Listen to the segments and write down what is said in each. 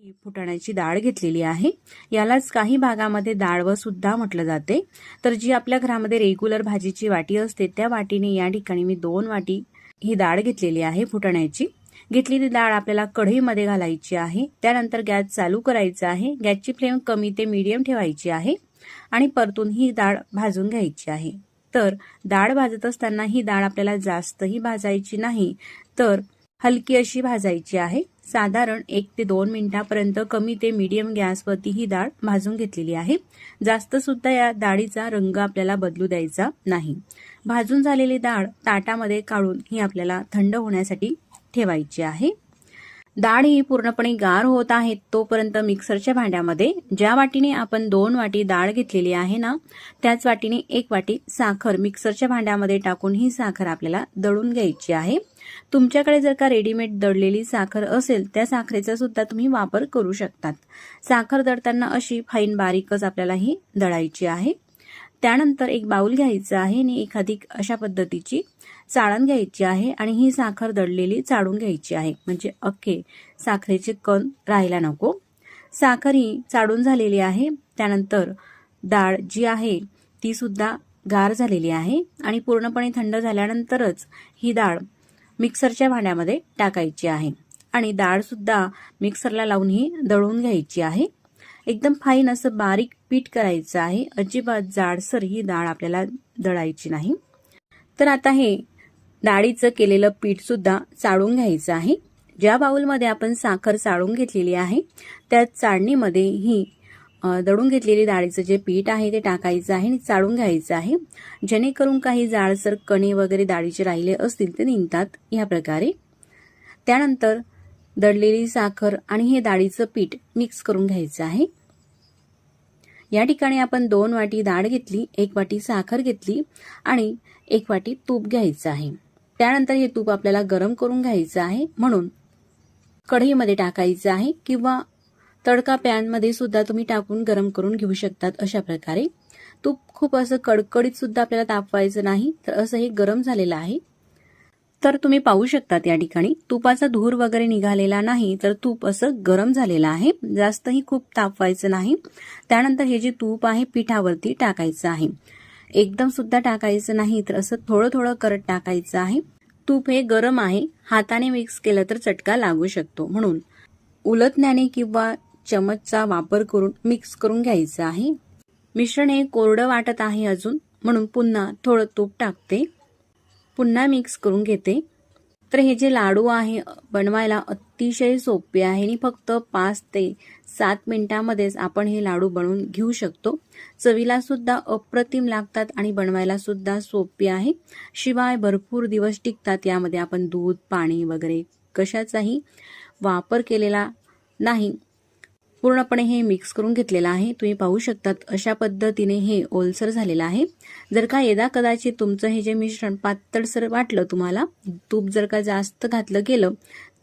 ही फुटाण्याची डाळ घेतलेली आहे. यालाच काही भागामध्ये डाळवं सुद्धा म्हटलं जाते. तर जी आपल्या घरामध्ये रेग्युलर भाजीची वाटी असते त्या वाटीने या ठिकाणी मी दोन वाटी ही डाळ घेतलेली आहे फुटाण्याची. घेतलेली डाळ आपल्याला कढईमध्ये घालायची आहे. त्यानंतर गॅस चालू करायचा आहे. गॅसची फ्लेम कमी ते मीडियम ठेवायची आहे आणि परतून ही डाळ भाजून घ्यायची आहे. तर डाळ भाजत असताना ही डाळ आपल्याला जास्तही भाजायची नाही. तर हलकी अशी भाजायची आहे. साधारण एक ते दोन मिनिटापर्यंत कमी ते मीडियम गॅसवरती ही डाळ भाजून घेतलेली आहे. जास्त सुद्धा या डाळीचा रंग आपल्याला बदलू द्यायचा नाही. भाजून झालेली डाळ ताटामध्ये काढून ही आपल्याला थंड होण्यासाठी ठेवायची आहे. डाळ ही पूर्णपणे गार होत आहे तोपर्यंत मिक्सरच्या भांड्यामध्ये ज्या वाटीने आपण दोन वाटी डाळ घेतलेली आहे ना त्याच वाटीने एक वाटी साखर मिक्सरच्या भांड्यामध्ये टाकून ही साखर आपल्याला दळून घ्यायची आहे. तुमच्याकडे जर का रेडीमेड दळलेली साखर असेल त्या साखरेचा सुद्धा तुम्ही वापर करू शकतात. साखर दळताना अशी फाईन बारीकच आपल्याला ही दळायची आहे. त्यानंतर एक बाऊल घ्यायचा आहे आणि एखादी अशा पद्धतीची चाळण घ्यायची आहे आणि ही साखर दळलेली चाळून घ्यायची आहे. म्हणजे अख्खे साखरेचे कण राहायला नको. साखर ही चाळून झालेली आहे. त्यानंतर डाळ जी आहे ती सुद्धा गार झालेली आहे आणि पूर्णपणे थंड झाल्यानंतरच ही डाळ मिक्सरच्या भांड्यामध्ये टाकायची आहे. आणि डाळसुद्धा मिक्सरला लावून ही दळून घ्यायची आहे. एकदम फाईन असं बारीक पीठ करायचं आहे. अजिबात जाडसर ही डाळ आपल्याला दळायची नाही. तर आता हे डाळीचं केलेलं पीठसुद्धा चाळून घ्यायचं आहे. ज्या बाऊलमध्ये आपण साखर चाळून घेतलेली आहे त्या चाळणीमध्ये ही दळून घेतलेली डाळीचं जे पीठ आहे ते टाकायचं आहे आणि चाळून घ्यायचं आहे. जेणेकरून काही जाळसर कणे वगैरे डाळीचे राहिले असतील ते निघतात ह्या प्रकारे. त्यानंतर दळलेली साखर आणि हे डाळीचं पीठ मिक्स करून घ्यायचं आहे. या ठिकाणी आपण दोन वाटी डाळ घेतली एक वाटी साखर घेतली आणि एक वाटी तूप घ्यायचं आहे. त्यानंतर हे तूप आपल्याला गरम करून घ्यायचं आहे. म्हणून कढईमध्ये टाकायचं आहे किंवा तडका पॅनमध्ये सुद्धा तुम्ही टाकून गरम करून घेऊ शकतात अशा प्रकारे. तूप खूप असं कडकडीत सुद्धा आपल्याला तापवायचं नाही तर असं हे गरम झालेलं आहे. तर तुम्ही पाहू शकतात या ठिकाणी तुपाचा धूर वगैरे निघालेला नाही तर तूप असं गरम झालेलं आहे. जास्तही खूप तापवायचं नाही. त्यानंतर हे जे तूप आहे पिठावरती टाकायचं आहे. एकदम सुद्धा टाकायचं नाही तर असं थोडं थोडं करत टाकायचं आहे. तूप हे गरम आहे. हाताने मिक्स केलं तर चटका लागू शकतो. म्हणून उलटण्याने किंवा चमचचा वापर करून मिक्स करून घ्यायचं आहे. मिश्रण हे कोरडं वाटत आहे अजून. म्हणून पुन्हा थोडं तूप टाकते. पुन्हा मिक्स करून घेते. तर हे जे लाडू आहे बनवायला अतिशय सोपे आहे आणि फक्त पाच ते सात मिनिटांमध्येच आपण हे लाडू बनवून घेऊ शकतो. चवीला सुद्धा अप्रतिम लागतात आणि बनवायला सुद्धा सोपे आहे. शिवाय भरपूर दिवस टिकतात यामध्ये आपण दूध पाणी वगैरे कशाचाही वापर केलेला नाही. पूर्णपणे हे मिक्स करून घेतलेलं आहे. तुम्ही पाहू शकतात अशा पद्धतीने हे ओलसर झालेलं आहे. जर का यदा कदाचित तुमचं हे जे मिश्रण पातळसर वाटलं तुम्हाला तूप जर का जास्त घातलं गेलं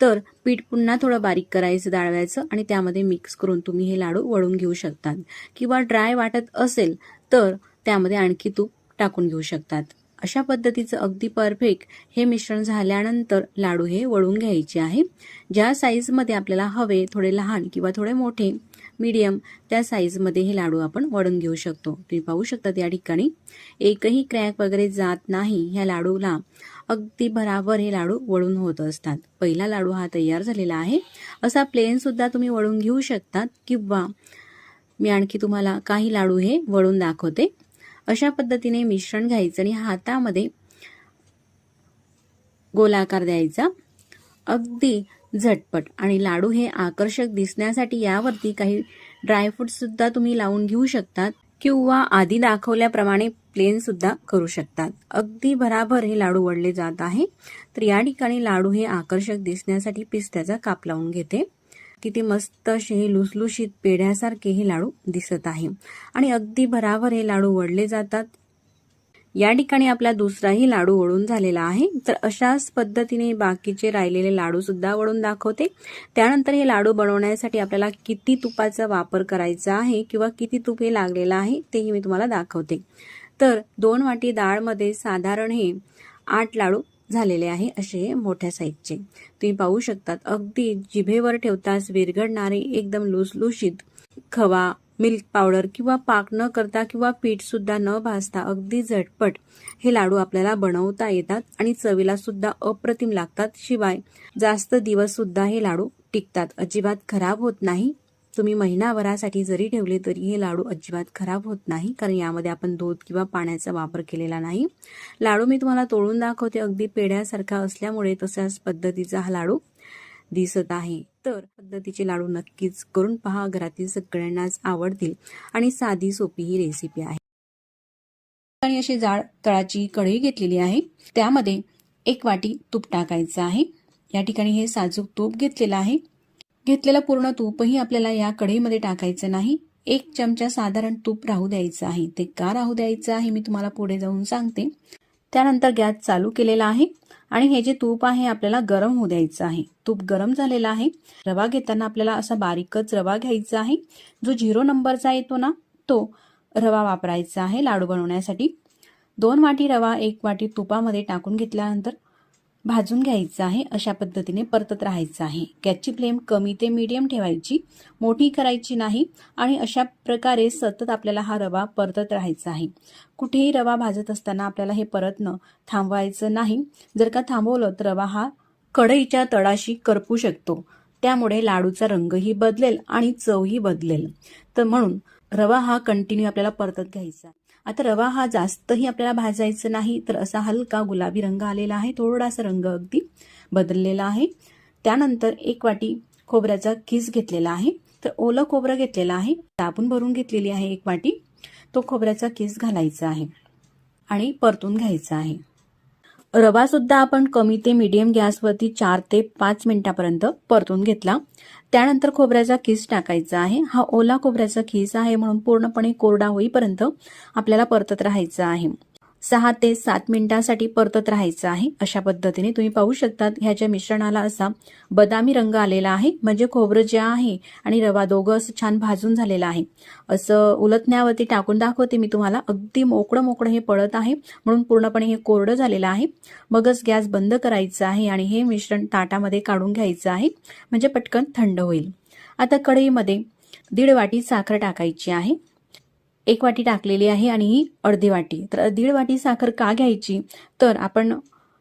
तर पीठ पुन्हा थोडं बारीक करायचं दाळवायचं आणि त्यामध्ये मिक्स करून तुम्ही हे लाडू वळून घेऊ शकतात. किंवा ड्राय वाटत असेल तर त्यामध्ये आणखी तूप टाकून घेऊ शकतात. अशा पद्धतीचं अगदी परफेक्ट हे मिश्रण झाल्यानंतर लाडू हे वळून घ्यायचे आहे. ज्या साईजमध्ये आपल्याला हवे थोडे लहान किंवा थोडे मोठे मीडियम त्या साईजमध्ये हे लाडू आपण वळून घेऊ शकतो. तुम्ही पाहू शकता या ठिकाणी. एकही क्रॅक वगैरे जात नाही ह्या लाडूला अगदी भराभर हे लाडू वळून होत असतात. पहिला लाडू हा तयार झालेला आहे. असा प्लेनसुद्धा तुम्ही वळून घेऊ शकतात किंवा मी आणखी तुम्हाला काही लाडू हे वळून दाखवते. अशा पद्धतीने मिश्रण घ्यायचं आणि हातामध्ये गोलाकार द्यायचा. अगदी झटपट. आणि लाडू हे आकर्षक दिसण्यासाठी यावरती काही ड्रायफ्रूट सुद्धा तुम्ही लावून घेऊ शकतात किंवा आधी दाखवल्याप्रमाणे प्लेन सुद्धा करू शकतात. अगदी भराभर हे लाडू वडले जात आहे. तर या ठिकाणी लाडू हे आकर्षक दिसण्यासाठी पिस्त्याचा काप लावून घेते. किती मस्त असे हे लुसलुशीत पेढ्यासारखे हे लाडू दिसत आहे. आणि अगदी भराभर हे लाडू वडले जातात. या ठिकाणी आपला दुसराही लाडू वळून झालेला आहे. तर अशाच पद्धतीने बाकीचे राहिलेले लाडू सुद्धा वळून दाखवते. त्यानंतर हे लाडू बनवण्यासाठी आपल्याला किती तुपाचा वापर करायचा आहे किंवा किती तूप हे लागलेलं आहे तेही मी तुम्हाला दाखवते. तर दोन वाटी डाळमध्ये साधारण हे आठ लाडू झालेले आहे असे मोठ्या साईजचे. तुम्ही पाहू शकतात अगदी जिभेवर ठेवताच विरघडणारे एकदम लुसलुशीत खवा मिल्क पावडर किंवा पाक न करता किंवा पीठ सुद्धा न भाजता अगदी झटपट हे लाडू आपल्याला बनवता येतात आणि चवीला सुद्धा अप्रतिम लागतात. शिवाय जास्त दिवस सुद्धा हे लाडू टिकतात. अजिबात खराब होत नाही. तुम्ही महिनाभरासाठी जरी ठेवले तरी हे लाडू अजिबात खराब होत नाही कारण यामध्ये आपण दूध किंवा पाण्याचा वापर केलेला नाही. लाडू मी तुम्हाला तोडून दाखवते. अगदी पेढ्यासारखा असल्यामुळे तशाच पद्धतीचा हा लाडू दिसत आहे. तर पद्धतीचे लाडू नक्कीच करून पहा. घरातील सगळ्यांनाच आवडतील आणि साधी सोपी ही रेसिपी आहे. आणि अशी जाड तळाची कढई घेतलेली आहे. त्यामध्ये एक वाटी तूप टाकायचं आहे. या ठिकाणी हे साजूक तूप घेतलेलं आहे. घेतलेलं पूर्ण तूपही आपल्याला या कढईमध्ये टाकायचं नाही. एक चमचा साधारण तूप राहू द्यायचं आहे. ते का राहू द्यायचं आहे मी तुम्हाला पुढे जाऊन सांगते. त्यानंतर गॅस चालू केलेला आहे आणि हे जे तूप आहे आपल्याला गरम होऊ द्यायचं आहे. तूप गरम झालेला आहे. रवा घेताना आपल्याला असा बारीकच रवा घ्यायचा आहे. जो झिरो नंबरचा येतो ना तो रवा वापरायचा आहे लाडू बनवण्यासाठी. दोन वाटी रवा एक वाटी तुपामध्ये टाकून घेतल्यानंतर भाजून घ्यायचं आहे अशा पद्धतीने परतत राहायचं आहे. गॅसची फ्लेम कमी ते मीडियम ठेवायची मोठी करायची नाही आणि अशा प्रकारे सतत आपल्याला हा रवा परतत राहायचा आहे. कुठेही रवा भाजत असताना आपल्याला हे परतणं थांबवायचं नाही. जर का थांबवलं तर रवा हा कढईच्या तळाशी करपू शकतो. त्यामुळे लाडूचा रंगही बदलेल आणि चवही बदलेल. तर म्हणून रवा हा कंटिन्यू आपल्याला परतत घ्यायचा आता रवा हा जास्तही आपल्याला भाजायचं नाही तर असा हलका गुलाबी रंग आलेला आहे थोडासा रंग अगदी बदललेला आहे. त्यानंतर एक वाटी खोबऱ्याचा किस घेतलेला आहे. तर ओलं खोबरं घेतलेलं आहे. दाबून भरून घेतलेली आहे एक वाटी. तो खोबऱ्याचा किस घालायचा आहे आणि परतून घ्यायचा आहे. रवा सुद्धा आपण कमी ते मीडियम गॅसवरती चार ते पाच मिनिटापर्यंत परतून घेतला. त्यानंतर खोबऱ्याचा खीस टाकायचा आहे. हा ओला खोबऱ्याचा खीस आहे म्हणून पूर्णपणे कोरडा होईपर्यंत आपल्याला परतत राहायचं आहे. सहा ते सात मिनिटांसाठी परतत राहायचं आहे. अशा पद्धतीने तुम्ही पाहू शकतात ह्याच्या मिश्रणाला असा बदामी रंग आलेला आहे. म्हणजे खोबरं जे आहे आणि रवा दोघं असं छान भाजून झालेलं आहे. असं उलटण्यावरती टाकून दाखवते मी तुम्हाला. अगदी मोकळं मोकळं हे पडत आहे. म्हणून पूर्णपणे हे कोरडं झालेलं आहे. मगच गॅस बंद करायचं आहे आणि हे मिश्रण ताटामध्ये काढून घ्यायचं आहे. म्हणजे पटकन थंड होईल. आता कढईमध्ये दीड वाटी साखर टाकायची आहे. एक वाटी टाकलेली आहे आणि ही अर्धी वाटी. तर दीड वाटी साखर का घ्यायची? तर आपण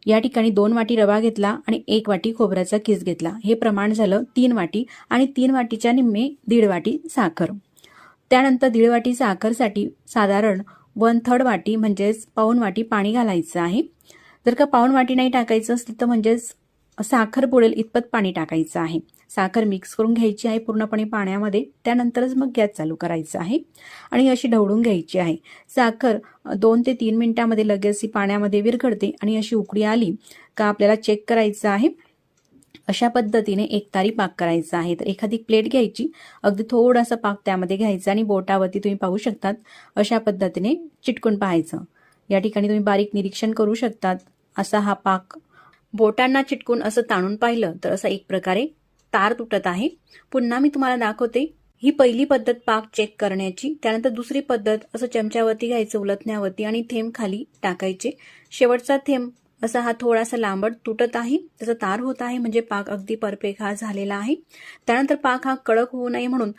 या ठिकाणी दोन वाटी रवा घेतला आणि एक वाटी खोबऱ्याचा किस घेतला. हे प्रमाण झालं तीन वाटी आणि तीन वाटीच्या निम्मे दीड वाटी साखर. त्यानंतर दीड वाटी साखरसाठी साधारण वन थर्ड वाटी म्हणजेच पाऊन वाटी पाणी घालायचं आहे. जर का पाऊन वाटी नाही टाकायचं असली तर म्हणजेच साखर बुडेल इतपत पाणी टाकायचं आहे. साखर मिक्स करून घ्यायची आहे पूर्णपणे पाण्यामध्ये. त्यानंतरच मग गॅस चालू करायचा आहे. आणि अशी ढवळून घ्यायची आहे. साखर दोन ते तीन मिनिटामध्ये लगेच ही पाण्यामध्ये विरघडते आणि अशी उकडी आली का आपल्याला चेक करायचं आहे. अशा पद्धतीने एकतारी पाक करायचा आहे. तर एखादी प्लेट घ्यायची. अगदी थोडासा पाक त्यामध्ये घ्यायचा आणि बोटावरती तुम्ही पाहू शकतात. अशा पद्धतीने चिटकून पाहायचं. या ठिकाणी तुम्ही बारीक निरीक्षण करू शकतात. असा हा पाक बोटांना चिटकून असं ताणून पाहिलं तर असा एक प्रकारे तार तुटत आहे. पुन्हा मी तुम्हाला दाखवते. ही पहिली पद्धत पाक चेक करण्याची त्यानंतर दुसरी पद्धत असं चमच्यावरती घ्यायचं उलटण्यावरती आणि थेंब खाली टाकायचे. शेवटचा थेंब असा हा थोडासा लांबट तुटत आहे. त्याचा तार होत आहे म्हणजे पाक अगदी परफेक्ट हा झालेला आहे. त्यानंतर पाक हा कडक होऊ नये म्हणून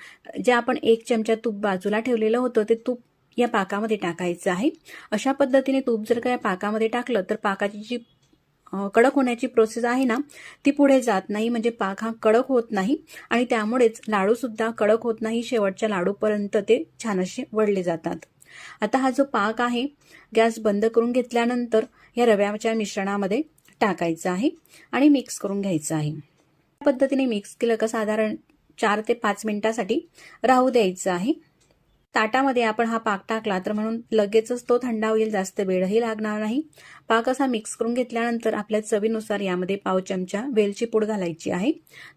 जे आपण एक चमचा तूप बाजूला ठेवलेलं होतं ते तूप या पाकामध्ये टाकायचं आहे. अशा पद्धतीने तूप जर का या पाकामध्ये टाकलं तर पाकाची जी कडक होण्याची प्रोसेस आहे ना ती पुढे जात नाही. म्हणजे पाक हा कडक होत नाही आणि त्यामुळेच लाडू सुद्धा कडक होत नाही. शेवटच्या लाडूपर्यंत ते छान असे वळले जातात. आता हा जो पाक आहे गॅस बंद करून घेतल्यानंतर या रव्याच्या मिश्रणामध्ये टाकायचं आहे आणि मिक्स करून घ्यायचं आहे. पद्धतीने मिक्स केलं का साधारण चार ते पाच मिनिटासाठी राहू द्यायचं आहे. ताटामध्ये आपण हा पाक टाकला तर म्हणून लगेचच तो थंडा होईल जास्त वेळही लागणार नाही. पाक असा मिक्स करून घेतल्यानंतर आपल्या चवीनुसार यामध्ये पाव चमचा वेलची पूड घालायची आहे.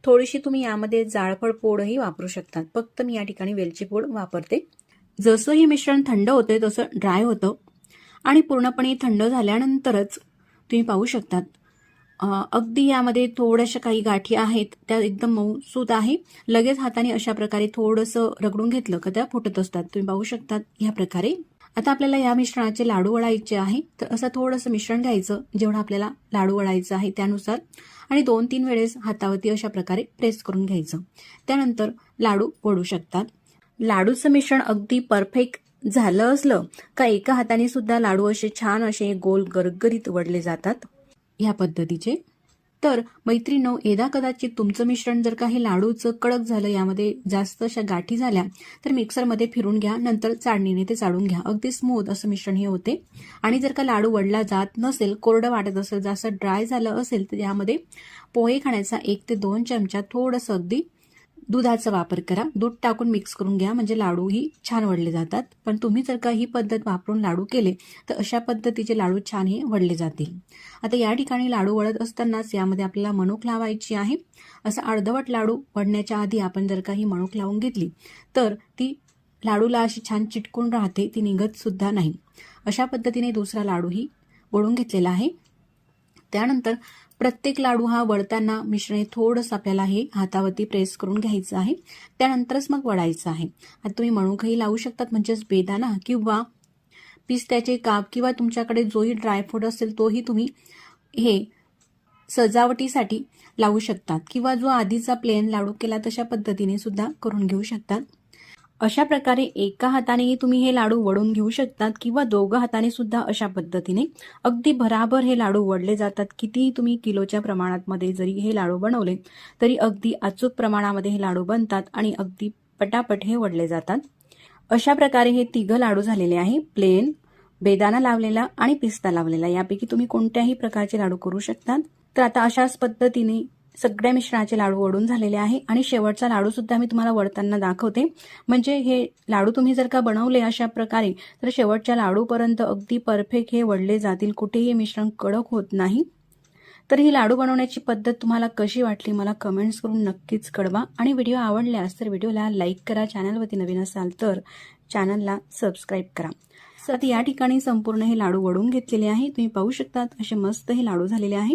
थोडीशी तुम्ही यामध्ये जाळफळ पूडही वापरू शकतात. फक्त मी या ठिकाणी वेलची पूड वापरते. जसं हे मिश्रण थंड होते तसं ड्राय होतं. आणि पूर्णपणे थंड झाल्यानंतरच तुम्ही पाहू शकतात. अगदी यामध्ये थोड्याशा काही गाठी आहेत त्या एकदम मऊसूत आहे. लगेच हाताने अशा प्रकारे थोडंसं रगडून घेतलं का त्या फुटत असतात. तुम्ही पाहू शकतात ह्या प्रकारे. आता आपल्याला या मिश्रणाचे लाडू वळायचे आहे. तर असं थोडंसं मिश्रण घ्यायचं जेवढं आपल्याला लाडू वळायचं आहे त्यानुसार. आणि दोन तीन वेळेस हातावरती अशा प्रकारे प्रेस करून घ्यायचं. त्यानंतर लाडू वळू शकतात. लाडूचं मिश्रण अगदी परफेक्ट झालं असलं का एका हाताने सुद्धा लाडू असे छान असे गोल गरगरीत वडले जातात. ह्या पद्धतीचे. तर मैत्रिणींनो यदा कदाचित तुमचं मिश्रण जर का हे लाडूचं कडक झालं यामध्ये जास्त अशा गाठी झाल्या तर मिक्सरमध्ये फिरून घ्या नंतर चाळणीने ते चाळून घ्या. अगदी स्मूथ असं मिश्रण हे होते. आणि जर का लाडू वडला जात नसेल कोरडं वाटत असेल जास्त ड्राय झालं असेल तर यामध्ये पोहे खाण्याचा एक ते दोन चमचा थोडंसं अगदी दुधाचा वापर करा. दूध टाकून मिक्स करून घ्या. म्हणजे लाडूही छान वडले जातात. पण तुम्ही जर का ही पद्धत वापरून लाडू केले तर अशा पद्धतीचे लाडू छान हे वडले जातील. आता या ठिकाणी लाडू वळत असतानाच यामध्ये आपल्याला मणूक लावायची आहे. असं अर्धवट लाडू वडण्याच्या आधी आपण जर का ही मणूक लावून घेतली तर ती लाडूला अशी छान चिटकून राहते. ती निघत सुद्धा नाही. अशा पद्धतीने दुसरा लाडूही वळून घेतलेला आहे. त्यानंतर प्रत्येक लाडू हा वळताना मिश्रण थोडंसं आपल्याला हे हातावरती प्रेस करून घ्यायचं आहे. त्यानंतरच मग वळायचं आहे. आता तुम्ही मणूकही लावू शकतात म्हणजेच बेदाना किंवा पिस्त्याचे काप किंवा तुमच्याकडे जोही ड्रायफ्रूट असेल तोही तुम्ही हे सजावटीसाठी लावू शकतात. किंवा जो आधीचा प्लेन लाडू केला तशा पद्धतीने सुद्धा करून घेऊ शकतात. अशा प्रकारे एका हातानेही तुम्ही हे लाडू वडून घेऊ शकतात किंवा दोघं हाताने सुद्धा अशा पद्धतीने. अगदी भराभर हे लाडू वडले जातात. कितीही तुम्ही किलोच्या प्रमाणात मध्ये जरी हे लाडू बनवले तरी अगदी अचूक प्रमाणामध्ये हे लाडू बनतात आणि अगदी पटापट हे वडले जातात. अशा प्रकारे हे तिघं लाडू झालेले आहे. प्लेन बेदाना लावलेला आणि पिस्ता लावलेला. यापैकी तुम्ही कोणत्याही प्रकारचे लाडू करू शकतात. तर आता अशाच पद्धतीने सगळ्या मिश्रणाचे लाडू वडून झालेले आहे आणि शेवटचा लाडू सुद्धा मी तुम्हाला वडताना दाखवते. म्हणजे हे लाडू तुम्ही जर का बनवले अशा प्रकारे तर शेवटच्या लाडूपर्यंत अगदी परफेक्ट हे वडले जातील. कुठेही मिश्रण कडक होत नाही. तर ही लाडू बनवण्याची पद्धत तुम्हाला कशी वाटली मला कमेंट्स करून नक्कीच कळवा. आणि व्हिडिओ आवडल्यास तर व्हिडिओला लाईक करा. चॅनलवरती नवीन असाल तर चॅनलला सबस्क्राईब करा. तर या ठिकाणी संपूर्ण हे लाडू वडून घेतलेले आहे. तुम्ही पाहू शकतात असे मस्त हे लाडू झालेले आहे.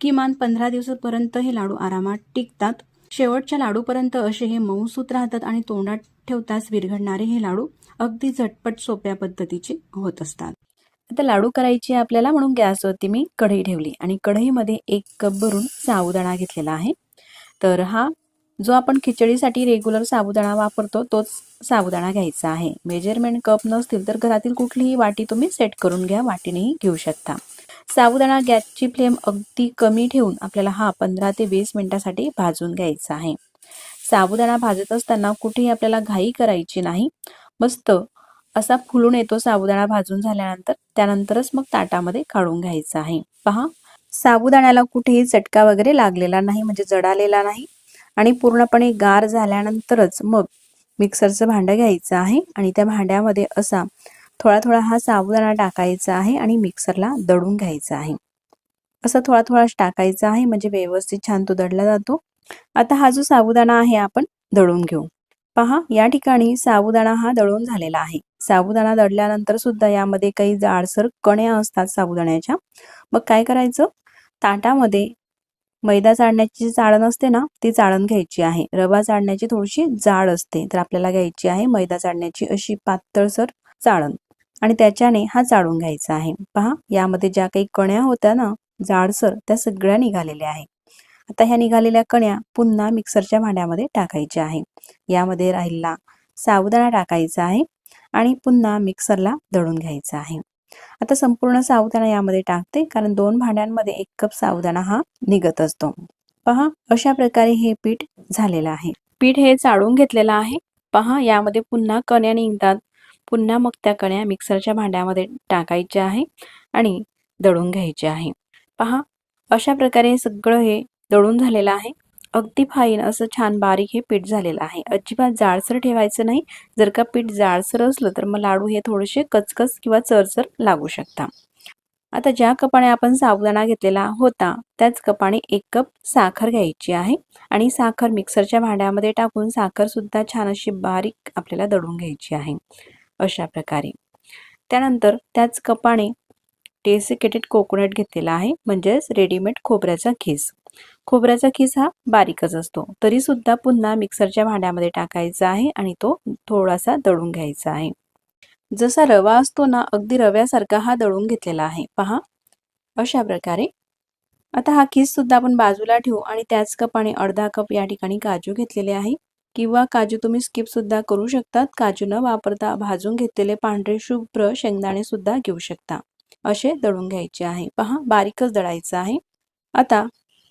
किमान पंधरा दिवसापर्यंत हे लाडू आरामात टिकतात. शेवटच्या लाडूपर्यंत असे हे मऊसूत राहतात आणि तोंडात ठेवताच विरघडणारे हे लाडू अगदी झटपट सोप्या पद्धतीचे होत असतात. आता लाडू करायचे आपल्याला म्हणून गॅसवरती मी कढई ठेवली. आणि कढईमध्ये एक कप भरून साबुदाणा घेतलेला आहे. तर हा जो आपण खिचडीसाठी रेग्युलर साबुदाणा वापरतो तोच साबुदाणा घ्यायचा आहे. मेजरमेंट कप नसतील तर घरातील कुठलीही वाटी तुम्ही सेट करून घ्या वाटीनेही घेऊ शकता. साबुदाणा गॅसची फ्लेम अगदी कमी ठेवून आपल्याला हा पंधरा ते वीस मिनिटासाठी भाजून घ्यायचा आहे. साबुदाणा भाजत असताना कुठेही आपल्याला घाई करायची नाही. मस्त असा फुलून येतो साबुदाणा भाजून झाल्यानंतर त्यानंतरच मग ताटामध्ये काढून घ्यायचा आहे. पहा साबुदाण्याला कुठेही चटका वगैरे लागलेला नाही म्हणजे जडालेला नाही. आणि पूर्णपणे गार झाल्यानंतरच मग मिक्सरचं भांडं घ्यायचं आहे आणि त्या भांड्यामध्ये असा थोडा थोडा हा साबुदाणा टाकायचा आहे आणि मिक्सरला दळून घ्यायचा आहे. असं थोडा थोडा टाकायचा आहे म्हणजे व्यवस्थित छान तो दडला जातो. आता हा जो साबुदाणा आहे आपण दळून घेऊ. पहा या ठिकाणी साबुदाणा हा दळून झालेला आहे. साबुदाणा दडल्यानंतर सुद्धा यामध्ये काही जाडसर कण्या असतात साबुदाण्याच्या. मग काय करायचं? ताटामध्ये मैदा चाळण्याची जी चाळण असते ना ती चाळण घ्यायची आहे. रवा चाळण्याची थोडीशी जाड असते तर आपल्याला घ्यायची आहे मैदा चाळण्याची अशी पातळसर चाळण. आणि त्याच्याने हा चाळून घ्यायचा आहे. पहा यामध्ये ज्या काही कण्या होत्या ना जाडसर त्या सगळ्या निघालेल्या आहे आता ह्या निघालेल्या कण्या पुन्हा मिक्सरच्या भांड्यामध्ये टाकायच्या आहे. यामध्ये राहिला साबुदाणा टाकायचा आहे आणि पुन्हा मिक्सरला दळून घ्यायचा आहे. आता संपूर्ण साबुदाणा यामध्ये टाकते कारण दोन भांड्यांमध्ये एक कप साबुदाणा हा निघत असतो. पहा अशा प्रकारे हे पीठ झालेलं आहे. पीठ हे चाळून घेतलेलं आहे. पहा यामध्ये पुन्हा कण्या निघतात. पुन्हा मग त्या कण्या मिक्सरच्या भांड्यामध्ये टाकायच्या आहे आणि दळून घ्यायचे आहे. पहा अशा प्रकारे सगळं हे दळून झालेलं आहे. अगदी फाईन असं छान बारीक हे पीठ झालेलं आहे. अजिबात जाडसर ठेवायचं नाही. जर का पीठ जाडसर असलं तर मग लाडू हे थोडेसे कचकच किंवा चरचर लागू शकता. आता ज्या कपाने आपण साबुदाणा घेतलेला होता त्याच कपाने एक कप साखर घ्यायची आहे आणि साखर मिक्सरच्या भांड्यामध्ये टाकून साखरसुद्धा छान अशी बारीक आपल्याला दळून घ्यायची आहे. अशा प्रकारे. त्यानंतर त्याच कपाने डेसिकेटेड कोकोनट घेतलेला आहे म्हणजेच रेडीमेड खोबऱ्याचा खीस खोबऱ्याचा खीस हा बारीकच असतो. तरी सुद्धा पुन्हा मिक्सरच्या भांड्यामध्ये टाकायचा आहे आणि तो थोडासा दळून घ्यायचा आहे. जसा रवा असतो ना अगदी रव्यासारखा हा दळून घेतलेला आहे. पहा. अशा प्रकारे. आता हा किस सुद्धा आपण बाजूला ठेवू आणि त्याच कपाने अर्धा कप या ठिकाणी काजू घेतलेले आहे. किंवा काजू तुम्ही स्किप सुद्धा करू शकतात. काजू न वापरता भाजून घेतलेले पांढरे शुभ्र शेंगदाणे सुद्धा घेऊ शकता. असे दळून घ्यायचे आहे. पहा. बारीकच दळायचं आहे. आता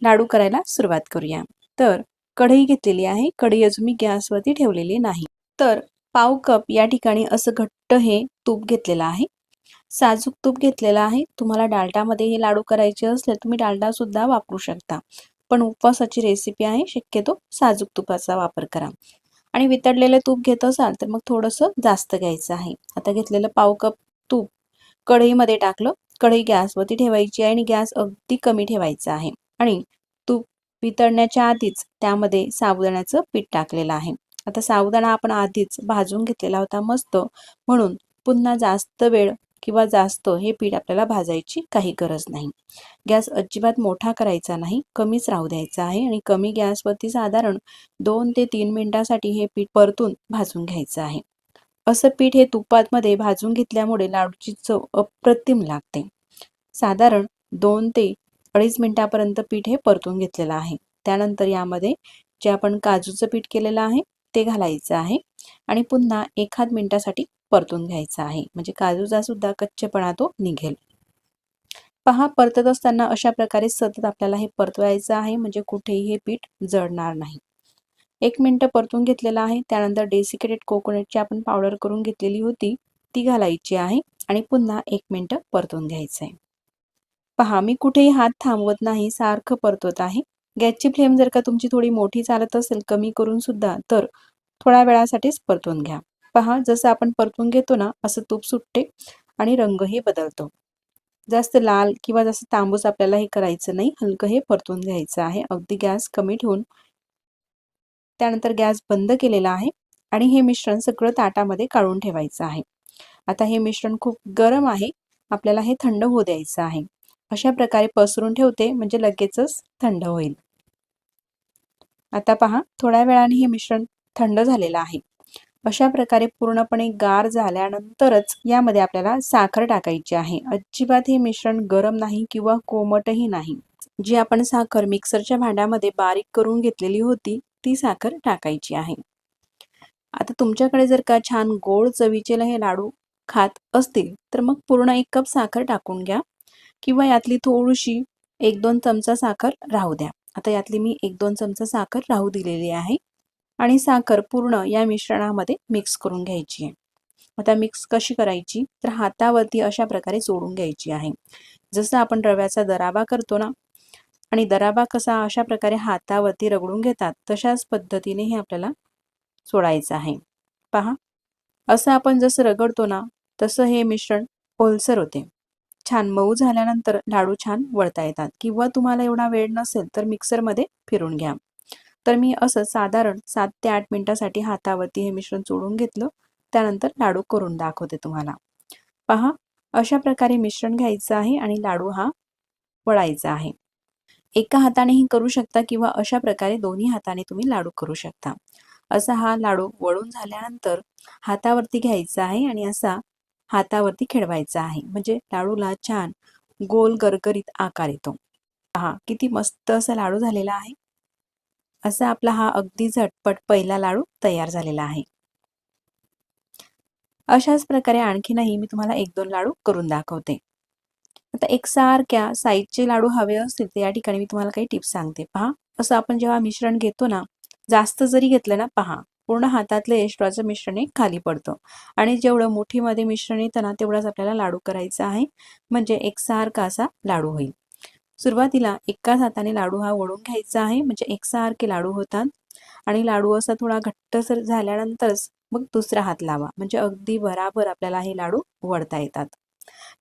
लाडू करायला सुरुवात करूया. तर कढई घेतलेली आहे. कढई अजून मी गॅसवरती ठेवलेली नाही. तर पाव कप या ठिकाणी असं घट्ट हे तूप घेतलेलं आहे. साजूक तूप घेतलेलं आहे. तुम्हाला डालटामध्ये हे लाडू करायचे असले तुम्ही डालडा सुद्धा वापरू शकता. पण उपवासाची रेसिपी आहे. शक्यतो साजूक तुपाचा वापर करा. आणि वितळलेलं तूप घेत असाल तर मग थोडंसं जास्त घ्यायचं आहे. आता घेतलेलं पाव कप तूप कढईमध्ये टाकलं. कढई गॅसवरती ठेवायची आहे आणि गॅस अगदी कमी ठेवायचा आहे. आणि तूप वितळण्याच्या आधीच त्यामध्ये साबुदाण्याचं पीठ टाकलेलं आहे. आता साबुदाणा आपण आधीच भाजून घेतलेला होता मस्त म्हणून पुन्हा जास्त वेळ किंवा जास्त हे पीठ आपल्याला भाजायची काही गरज नाही. गॅस अजिबात मोठा करायचा नाही कमीच राहू द्यायचा आहे आणि कमी गॅसवरती साधारण दोन ते तीन मिनिटासाठी हे पीठ परतून भाजून घ्यायचं आहे. असं पीठ हे तुपातमध्ये भाजून घेतल्यामुळे लाडूची चव अप्रतिम लागते. साधारण दोन ते अडीच मिनिटापर्यंत पीठ हे परतून घेतलेलं आहे. त्यानंतर यामध्ये जे आपण काजूचं पीठ केलेलं आहे ते घालायचं आहे आणि पुन्हा एखाद मिनिटासाठी परतून घ्यायचं आहे. म्हणजे काजूचा सुद्धा कच्चेपणा तो निघेल. पहा परतत असताना अशा प्रकारे सतत आपल्याला हे परतवायचं आहे म्हणजे कुठेही हे पीठ जळणार नाही. एक मिनटं परतून घेतलेलं आहे त्यानंतर डेसिकेटेड कोकोनटची आपण पावडर करून घेतलेली होती ती घालायची आहे आणि पुन्हा एक मिनटं परतून घ्यायचं आहे पहा मी कुठेही हात थांबवत नाही सारखं परतवत आहे. गॅसची फ्लेम जर का तुमची थोडी मोठी चालत असेल कमी करून सुद्धा तर थोड्या वेळासाठीच परतून घ्या. पहा जसं आपण परतून घेतो ना असं तूप सुटते आणि रंगही बदलतो. जास्त लाल किंवा जास्त तांबूस आपल्याला हे करायचं नाही हलकं हे परतून घ्यायचं आहे. अगदी गॅस कमी ठेवून. त्यानंतर गॅस बंद केलेला आहे आणि हे मिश्रण सगळं ताटामध्ये काढून ठेवायचं आहे. आता हे मिश्रण खूप गरम आहे. आपल्याला हे थंड होऊ द्यायचं आहे. अशा प्रकारे पसरून ठेवते म्हणजे लगेचच थंड होईल. आता पहा थोड्या वेळाने हे मिश्रण थंड झालेलं आहे. अशा प्रकारे पूर्णपणे गार झाल्यानंतरच यामध्ये आपल्याला साखर टाकायची आहे. अजिबात हे मिश्रण गरम नाही किंवा कोमटही नाही. जी आपण साखर मिक्सरच्या भांड्यामध्ये बारीक करून घेतलेली होती ती साखर टाकायची आहे. आता तुमच्याकडे जर का छान गोड चवीचे हे लाडू खात असतील तर मग पूर्ण एक कप साखर टाकून घ्या. किंवा यातली थोडीशी एक दोन चमचा साखर राहू द्या. आता यातली मी एक दोन चमचा साखर राहू दिलेली आहे आणि साखर पूर्ण या मिश्रणामध्ये मिक्स करून घ्यायची आहे. आता मिक्स कशी करायची? तर हातावरती अशा प्रकारे सोडून घ्यायची आहे. जसं आपण रव्याचा दराबा करतो ना आणि दराबा कसा अशा प्रकारे हातावरती रगडून घेतात तशाच पद्धतीने हे आपल्याला सोडायचं आहे. पहा असं आपण जसं रगडतो ना तसं हे मिश्रण ओलसर होते. छान मऊ झाल्यानंतर लाडू छान वळता येतात. किंवा तुम्हाला एवढा वेळ नसेल तर मिक्सरमध्ये फिरून घ्या. तर मी असं साधारण सात ते आठ मिनिटासाठी हातावरती हे मिश्रण चोळून घेतलं. त्यानंतर लाडू करून दाखवते तुम्हाला. पहा अशा प्रकारे मिश्रण घ्यायचं आहे आणि लाडू हा वळायचा आहे. एका हातानेही करू शकता किंवा अशा प्रकारे दोन्ही हाताने तुम्ही लाडू करू शकता. असा हा लाडू वळून झाल्यानंतर हातावरती घ्यायचा आहे आणि असा हातावरती खेळवायचा आहे. म्हणजे लाडूला छान गोल गरगरीत आकार येतो. पहा किती मस्त असा लाडू झालेला आहे. असा आपला हा अगदी झटपट पहिला लाडू तयार झालेला आहे. अशाच प्रकारे आणखीनही मी तुम्हाला एक दोन लाडू करून दाखवते. आता एकसारख्या साईजचे लाडू हवे असतील तर या ठिकाणी मी तुम्हाला काही टिप्स सांगते. पहा असं आपण जेव्हा मिश्रण घेतो ना जास्त जरी घेतलं ना पहा पूर्ण हातातलं एस्ट्रॉचं मिश्रण एक खाली पडतं. आणि जेवढं मुठीमध्ये मिश्रण येतं ना तेवढाच आपल्याला लाडू करायचा आहे. म्हणजे एकसारखा असा लाडू होईल. सुरुवातीला एकाच हाताने लाडू हा वळून घ्यायचा आहे. म्हणजे एकसारखे लाडू होतात. आणि लाडू असा थोडा घट्टसर झाल्यानंतरच मग दुसरा हात लावा. म्हणजे अगदी बराबर आपल्याला हे लाडू वळता येतात.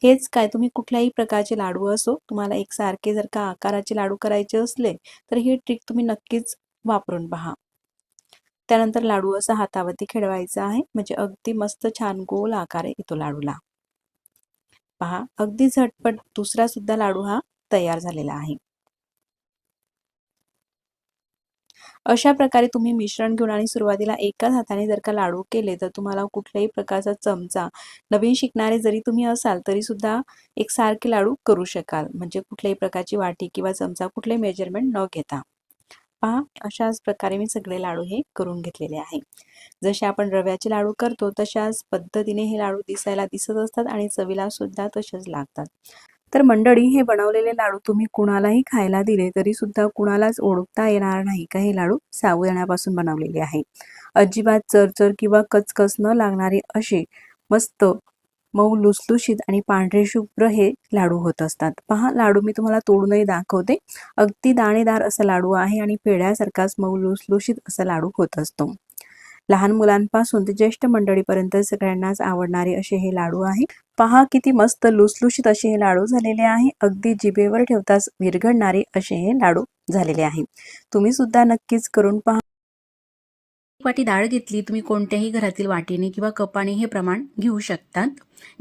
हेच काय तुम्ही कुठल्याही प्रकारचे लाडू असो तुम्हाला एकसारखे जर का आकाराचे लाडू करायचे असले तर ही ट्रिक तुम्ही नक्कीच वापरून पहा. त्यानंतर लाडू असा हातावरती खेळवायचा आहे. म्हणजे अगदी मस्त छान गोल आकार येतो लाडूला. पहा अगदी झटपट दुसरा सुद्धा लाडू हा तयार झालेला आहे. अशा प्रकारे तुम्ही मिश्रण घेऊन आणि सुरुवातीला एकाच हाताने जर का लाडू केले तर तुम्हाला कुठल्याही प्रकारचा चमचा नवीन शिकणारे जरी तुम्ही असाल तरी सुद्धा एकसारखे लाडू करू शकाल. म्हणजे कुठल्याही प्रकारची वाटी किंवा चमचा कुठले मेजरमेंट न घेता. पहा अशाच प्रकारे मी सगळे लाडू हे करून घेतलेले आहे. जसे आपण रव्याचे लाडू करतो तशाच पद्धतीने हे लाडू दिसायला दिसत असतात आणि चवीला सुद्धा तसेच लागतात. तर मंडळी हे बनवलेले लाडू तुम्ही कुणालाही खायला दिले तरी सुद्धा कुणालाच ओळखता येणार नाही का हे लाडू साबुदाण्यापासून बनवलेले आहे. अजिबात चरचर किंवा कचकच न लागणारे असे मस्त मऊ लुसलुशीत आणि पांढरे शुभ्र हे लाडू होत असतात. पहा लाडू मी तुम्हाला तोडूनही दाखवते. अगदी दाणेदार असा लाडू आहे आणि पेढ्यासारखाच मऊ लुसलुशीत असा लाडू होत असतो. लहान मुलांपासून ते ज्येष्ठ मंडळीपर्यंत सगळ्यांनाच आवडणारे असे हे लाडू आहे. पहा किती मस्त लुसलुशीत असे हे लाडू झालेले आहे. अगदी जिभेवर ठेवताच विरघडणारे असे हे लाडू झालेले आहे. तुम्ही सुद्धा नक्कीच करून पहा. वाटी डाळ घेतली तुम्ही कोणत्याही घरातील वाटीने किंवा कपाने हे प्रमाण घेऊ शकतात.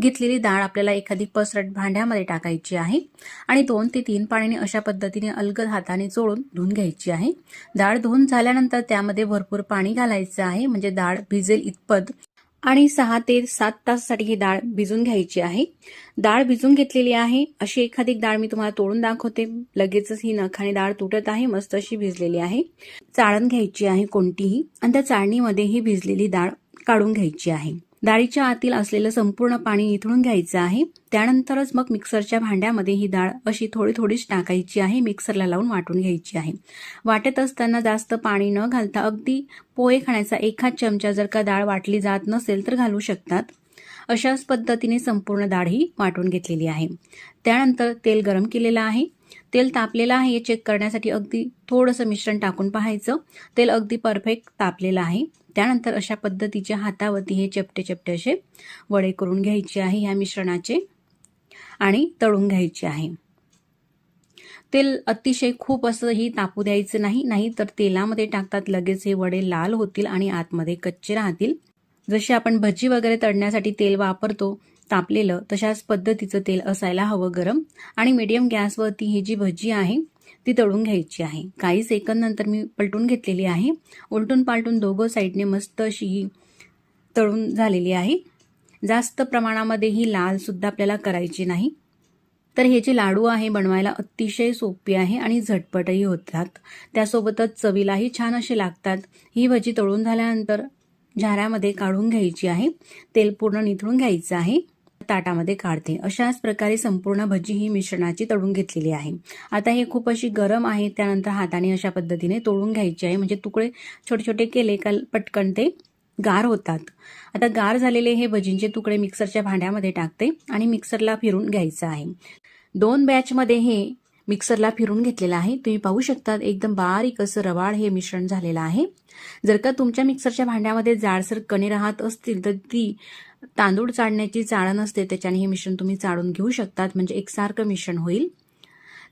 घेतलेली डाळ आपल्याला एखादी पसरट भांड्यामध्ये टाकायची आहे आणि दोन ते तीन पाण्याने अशा पद्धतीने अलगद हाताने चोळून धुवून घ्यायची आहे. डाळ धुवून झाल्यानंतर त्यामध्ये भरपूर पाणी घालायचं आहे म्हणजे डाळ भिजेल इतपत आणि सहा ते सात तासासाठी ही डाळ भिजून घ्यायची आहे. डाळ भिजून घेतलेली आहे. अशी एखादी डाळ मी तुम्हाला तोडून दाखवते. लगेचच ही नखाने डाळ तुटत आहे. मस्त अशी भिजलेली आहे. चाळण घ्यायची आहे कोणतीही. आणि त्या चाळणीमध्ये ही भिजलेली डाळ काढून घ्यायची आहे. डाळीच्या आतील असलेलं संपूर्ण पाणी निथळून घ्यायचं आहे. त्यानंतरच मग मिक्सरच्या भांड्यामध्ये ही डाळ अशी थोडी थोडीच टाकायची आहे. मिक्सरला लावून वाटून घ्यायची आहे. वाटत असताना जास्त पाणी न घालता अगदी पोहे खाण्याचा एखाद चमचा जर का डाळ वाटली जात नसेल तर घालू शकतात. अशाच पद्धतीने संपूर्ण डाळ ही वाटून घेतलेली आहे. त्यानंतर तेल गरम केलेलं आहे. तेल तापलेलं आहे हे चेक करण्यासाठी अगदी थोडंसं मिश्रण टाकून पाहायचं. तेल अगदी परफेक्ट तापलेलं आहे. त्यानंतर अशा पद्धतीच्या हातावरती हे चपटे चपटे असे वडे करून घ्यायचे आहे ह्या मिश्रणाचे आणि तळून घ्यायचे आहे. तेल अतिशय खूप असंही तापू द्यायचं नाही नाही तर तेलामध्ये टाकतात लगेच हे वडे लाल होतील आणि आतमध्ये कच्चे राहतील. जसे आपण भजी वगैरे तळण्यासाठी तेल वापरतो तापलेलं तशाच पद्धतीचं तेल असायला हवं गरम. आणि मीडियम गॅसवरती ही जी भजी आहे ती तळून घ्यायची आहे. काही सेकंद नंतर मी पलटून घेतलेली आहे. उलटून पालटून दोघं साईडने मस्त अशी ही तळून झालेली आहे. जास्त प्रमाणामध्ये ही लालसुद्धा आपल्याला करायची नाही. तर हे जे लाडू आहे बनवायला अतिशय सोपी आहे आणि झटपटही होतात. त्यासोबतच चवीलाही छान असे लागतात. ही भजी तळून झाल्यानंतर झाऱ्यामध्ये काढून घ्यायची आहे. तेल पूर्ण निथळून घ्यायचं आहे. ताटामध्ये काढते. अशाच प्रकारे संपूर्ण भजी ही मिश्रणाची तळून घेतलेली आहे. आता हे खूप अशी गरम आहे त्यानंतर हाताने अशा पद्धतीने तोडून घ्यायची आहे. म्हणजे तुकडे छोटे छोटे केले का पटकन ते गार होतात. आता गार झालेले हे भजींचे तुकडे मिक्सरच्या भांड्यामध्ये टाकते आणि मिक्सरला फिरून घ्यायचं आहे. दोन बॅचमध्ये हे मिक्सरला फिरून घेतलेलं आहे. तुम्ही पाहू शकता एकदम बारीक असं रवाळ हे मिश्रण झालेलं आहे. जर का तुमच्या मिक्सरच्या भांड्यामध्ये जाडसर कणे राहत असतील तर ती तांदूळ चाळण्याची चाळण असते त्याच्याने हे मिश्रण तुम्ही चाळून घेऊ शकतात. म्हणजे एकसारखं मिश्रण होईल.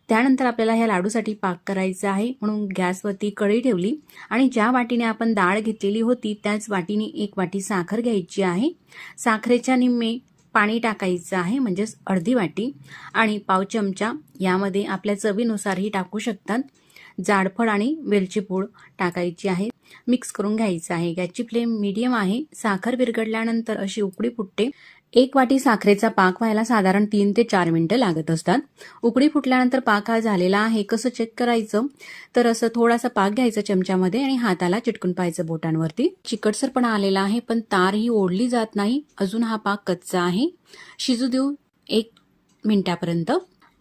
त्यानंतर आपल्याला ह्या लाडूसाठी पाक करायचा आहे. म्हणून गॅसवरती कढई ठेवली. आणि ज्या वाटीने आपण डाळ घेतलेली होती त्याच वाटीने एक वाटी साखर घ्यायची आहे. साखरेच्या निम्मे पाणी टाकायचं आहे म्हणजेच अर्धी वाटी. आणि पाव चमचा यामध्ये आपल्या चवीनुसारही टाकू शकतात. जाडफळ आणि वेलची पूड टाकायची आहे. मिक्स करून घ्यायचं आहे. गॅसची फ्लेम मीडियम आहे. साखर विरघडल्यानंतर अशी उकडी फुटते. एक वाटी साखरेचा पाक व्हायला साधारण तीन ते चार मिनिटं लागत असतात. उकडी फुटल्यानंतर पाक हा झालेला आहे. कसं चेक करायचं? तर असं थोडासा पाक घ्यायचा चमच्यामध्ये आणि हाताला चिटकून पाहायचं बोटांवरती. चिकटसरपणा आलेला आहे पण तार ही ओढली जात नाही. अजून हा पाक कच्चा आहे. शिजू देऊ एक मिनिटापर्यंत.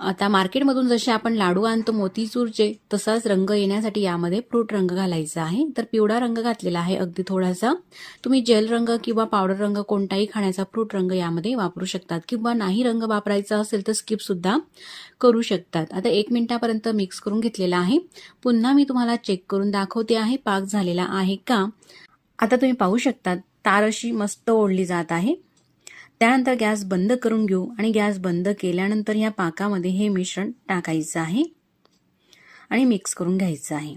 आता मार्केटमधून जसे आपण लाडू आणतो मोतीचूरचे तसाच रंग येण्यासाठी यामध्ये फ्रूट रंग घालायचा आहे. तर पिवळा रंग घातलेला आहे. अगदी थोडासा तुम्ही जेल रंग किंवा पावडर रंग कोणताही खाण्याचा फ्रूट रंग यामध्ये वापरू शकतात किंवा नाही रंग वापरायचा असेल तर स्किप सुद्धा करू शकतात. आता एक मिनिटापर्यंत मिक्स करून घेतलेला आहे. पुन्हा मी तुम्हाला चेक करून दाखवते आहे. पाक झालेला आहे का? आता तुम्ही पाहू शकता तार अशी मस्त ओढली जात आहे. त्यानंतर गॅस बंद करून घेऊ आणि गॅस बंद केल्यानंतर या पाकामध्ये हे मिश्रण टाकायचं आहे आणि मिक्स करून घ्यायचं आहे.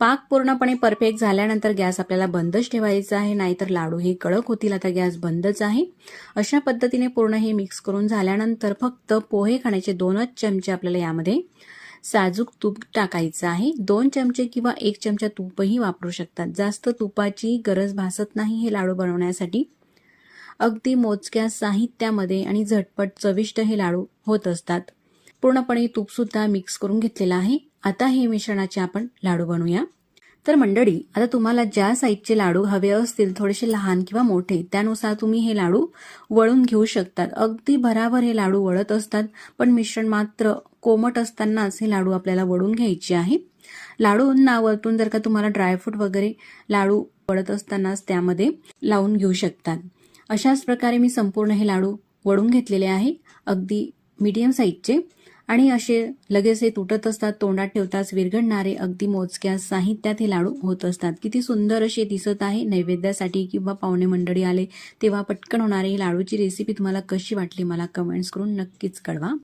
पाक पूर्णपणे परफेक्ट झाल्यानंतर गॅस आपल्याला बंदच ठेवायचा आहे नाहीतर लाडू हे कडक होतील. आता गॅस बंदच आहे. अशा पद्धतीने पूर्ण हे मिक्स करून झाल्यानंतर फक्त पोहे खाण्याचे दोनच चमचे आपल्याला यामध्ये साजूक तूप टाकायचं आहे. दोन चमचे किंवा एक चमचा तूपही वापरू शकतात. जास्त तुपाची गरज भासत नाही हे लाडू बनवण्यासाठी. अगदी मोजक्या साहित्यामध्ये आणि झटपट चविष्ट हे लाडू होत असतात. पूर्णपणे तूपसुद्धा मिक्स करून घेतलेलं आहे. आता हे मिश्रणाचे आपण लाडू बनवूया. तर मंडळी आता तुम्हाला ज्या साईजचे लाडू हवे असतील थोडेसे लहान किंवा मोठे त्यानुसार तुम्ही हे लाडू वळून घेऊ शकतात. अगदी भराभर हे लाडू वळत असतात पण मिश्रण मात्र कोमट असतानाच हे लाडू आपल्याला वळून घ्यायचे आहे. लाडूंना वरतून जर का तुम्हाला ड्रायफ्रूट वगैरे लाडू वळत असतानाच त्यामध्ये लावून घेऊ शकतात. अशाच प्रकारे मी संपूर्ण हे लाडू वळून घेतलेले आहे. अगदी मीडियम साईजचे आणि असे लगेच हे तुटत असतात तोंडात ठेवताच विरघडणारे अगदी मोजक्या साहित्यात हे लाडू होत असतात. किती सुंदर असे दिसत आहे नैवेद्यासाठी किंवा पाहुणे मंडळी आले तेव्हा पटकन होणारे ही लाडूची रेसिपी तुम्हाला कशी वाटली मला कमेंट्स करून नक्कीच कळवा.